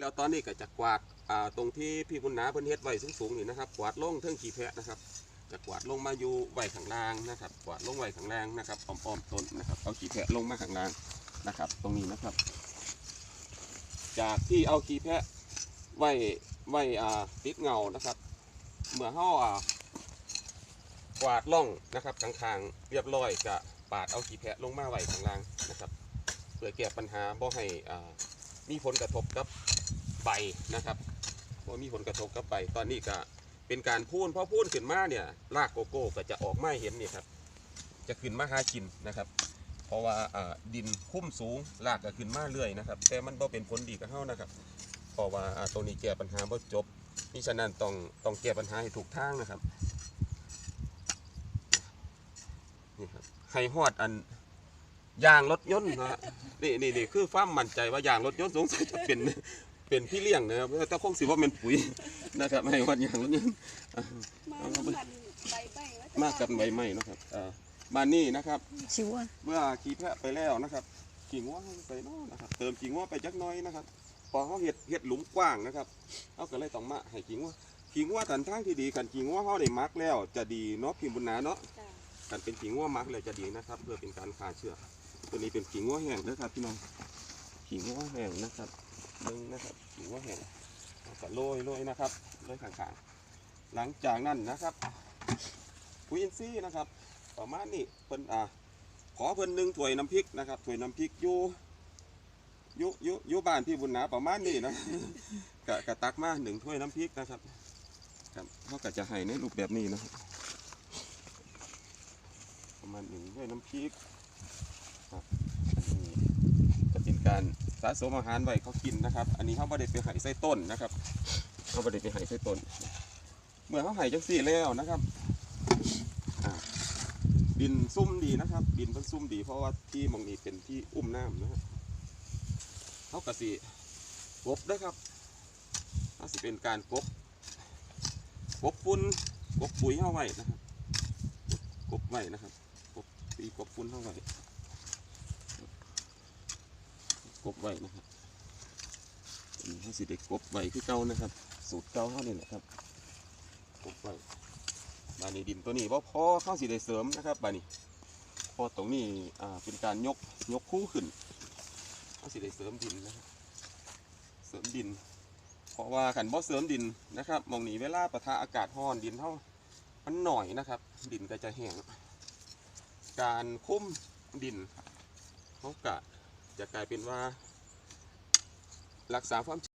แล้วตอนนี้ก็จะกวาดอ่าตรงที่พี่บุญนาเพิ่นเฮ็ดไว้สูงๆนี่นะครับ กวาดลงเทิงขี้แพะนะครับจะกวาดลงมาอยู่ไว้ข้างล่างนะครับ กวาดลงไว้ข้างล่างนะครับอ้อมๆต้นนะครับ เอาขี้แพะลงมาข้างล่างนะครับ ตรงนี้นะครับ จากที่เอาขี้แพะไว้ไว้อ่าติดเงานะครับเมื่อห่อาอ่ากวาดล่องนะครับกลางๆเรียบร้อยก็ปาดเอาขี้แพะลงมาไว้ข้างล่างนะครับ เพื่อแก้ปัญหาบ่ให้อ่า มีผลกระทบกับใบนะครับบ่ามีผลกระทบกับใบตอนนี้ก็เป็นการพูนพอพูนขึ้นมาเนี่ยรากโกโก้ก็จะออกมาเห็นนี่ครับ จะขึ้นมาหากินนะครับ เพราะว่าดินคุ้มสูงรากก็ขึ้นมาเรื่อยนะครับ แต่มันบ่เป็นผลดีกับเฮานะครับ เพราะว่าตรงนี้แก้ปัญหาบ่จบนี่ฉะนั้นต้องต้องแก้ปัญหาให้ถูกทางนะครับนี่ครับให้ฮอดอันยางรถยนต์นะ นี่นี่นี่คือฟ้าร์มมั่นใจว่ายางรถยนต์สงสัยจะเป็นเป็นพี่เลี้ยงนะครับแต่คงสิว่าเป็นปุ๋ยนะครับให้วัดยางรถยนต์มาน้ำมันใบใบแล้วจะมากกันใบไม้นะครับอ่ามานี่นะครับชิวอะเมื่อขี่แพะไปแล้วนะครับขี่ง้อไปเนาะนะครับเติมขี่ง้อไปจักหน้อยนะครับพอเขาเห็ดเห็ดหลุมกว้างนะครับเขาก็เลยต้องมาให้ขี่ง้อขี่ง้อตันทางที่ดีกันขี่ง้อเขาได้มักแล้ว จะดีเนาะพิมพ์บุญนาเนาะจ้ะการเป็นขิงว่ามักเลยจะดีนะครับ เพื่อเป็นการฆ่าเชื้อ ตัวนี้เป็นขิงว่าแห้งนะครับพี่น้องขิงว่าแห้งนะครับนึงนะครับขิงว่าแห้งก็โรยโรยนะครับโรยข้างๆหลังจากนั้นนะครับปุ๋ยอินทรีย์นะครับ ประมาณนี้เพิ่นอ่าขอเพิ่นหนึ่งถ้วยน้ำพริกนะครับถ้วยน้ำพริกอยู่ยู่อยู่อยู่บ้านพี่บุญนาประมาณนี้นะกะกะตักมาหนึ่งถ้วยน้ำพริกนะครับครับเขาก็จะให้ในรูปแบบนี้นะประมาณหนึ่งด้วยน้ำพริก ครับอันนี้จะเป็นการสะสมอาหารไว้เขากินนะครับ อันนี้เขาไม่ได้ไปใหายไส้ต้นนะครับเขาไม่ได้ไปใหายไส้ต้น เมื่อเขาใหายจังสี่แล้วนะครับอ่าดินซุ่มดีนะครับ ดินมันซุ่มดี เพราะว่าที่หมองนี้เป็นที่อุ้มน้ำนะครับเขากระสีกบนะครับเขาสิเป็นการกบกบฟุ้นกบปุ๋ยเข้าไว้นะครับกบไว้นะครับกบตีกบฟุ้นเข้าไว้ กบไว้นะครับอันนี้ให้สิเด็กบไว้คือเก่านะครับ สูตรเก่าเท่านี้แหละครับกบไว้บานี้ดินตัวนี้ว่าพอเข้าสิได้เสริมนะครับบานี้พอตรงนี้อ่าเป็นการยกยกคู่ขึ้นเข้าสิได้เสริมดินนะครับเสริมดิน เพราะว่าขันบ่เสริมดินนะครับมองนี้เวลาปะทะอากาศร้อนดินเท่ามันหน่อยนะครับ ดินก็จะแห้งการคุ้มดินเขากะ จะกลายเป็นว่า รักษาความ